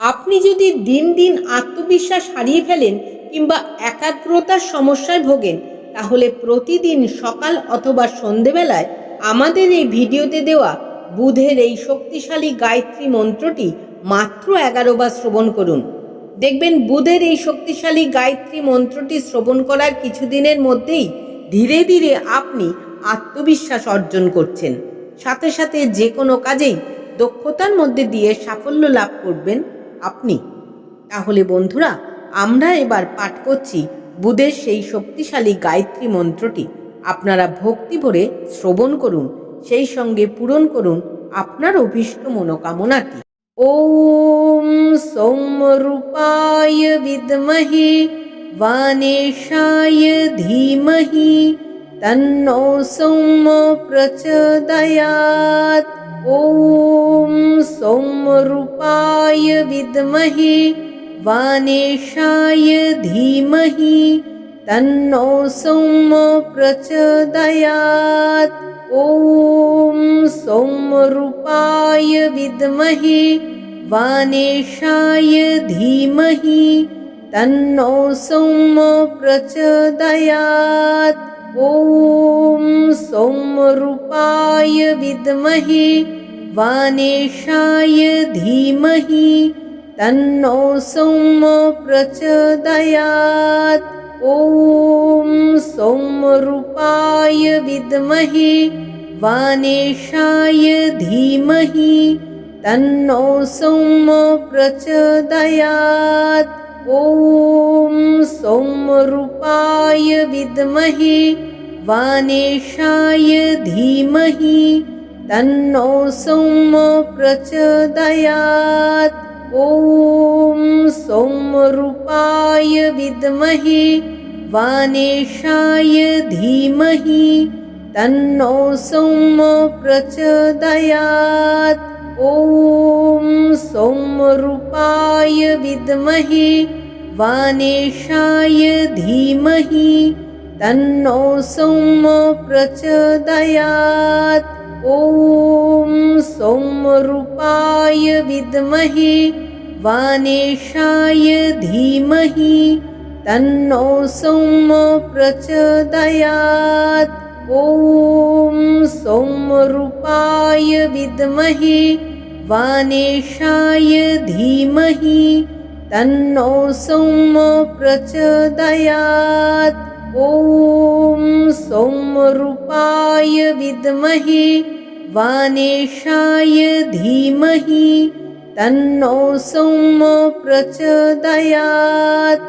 আপনি যদি দিন দিন আত্মবিশ্বাস হারিয়ে ফেলেন কিংবা একাগ্রতার সমস্যায় ভোগেন, তাহলে প্রতিদিন সকাল অথবা সন্ধেবেলায় আমাদের এই ভিডিওতে দেওয়া বুধের এই শক্তিশালী গায়ত্রী মন্ত্রটি মাত্র এগারো বার শ্রবণ করুন। দেখবেন বুধের এই শক্তিশালী গায়ত্রী মন্ত্রটি শ্রবণ করার কিছুদিনের মধ্যেই ধীরে ধীরে আপনি আত্মবিশ্বাস অর্জন করছেন। সাথে সাথে যে কোনো কাজেই দক্ষতার মধ্যে দিয়ে সাফল্য লাভ করবেন। আপনি তাহলে বন্ধুরা আমরা এবার পাঠ করছি বুধের সেই শক্তিশালী গায়ত্রী মন্ত্রটি আপনারা ভক্তি ভরে শ্রবণ করুন সেই সঙ্গে পূরণ করুন আপনার অভীষ্ট মনোকামনাটি ওম সৌম্যরূপায় বিদ্মহে वानेशाय धीमहि तन्नो सौम्य प्रचोदयात् ॐ सौम्यरूपाय विद्महे वानेशाय धीमहि तन्नो सौम्य प्रचोदयात्। ॐ सौम्यरूपाय विद्महे वानेशाय धीमहि तन्नो सौम्य प्रचोदयात्। ॐ सौम्यरूपाय विद्महे वानेशाय धीमहि तन्नो सौम्य प्रचोदयात्। ॐ सौम्यरूपाय विद्महे वानेशाय धीमहि तन्नो सौम्य प्रचोदयात्। ॐ सौम्यरूपाय विद्महे वानेशाय धीमहि तन्नो सौम्य प्रचोदयात्। ॐ सौम्यरूपाय विद्महे वानेशाय धीमहि। तन्नो सौम्य प्रचोदयात्। ॐ सौम्यरूपाय विद्महे वानेशाय धीमहि। तन्नो सौम्य प्रचोदयात् ॐ सौम्यरूपाय विद्महे वानेशाय धीमहि तन्नो सौम्य प्रचोदयात्। ॐ सौम्यरूपाय विद्महे वानेशाय धीमहि तन्नो सौम्य प्रचोदयात्। ॐ सौम्यरूपाय विद्महे वानेशाय धीमहि तन्नो सौम्य प्रचोदयात्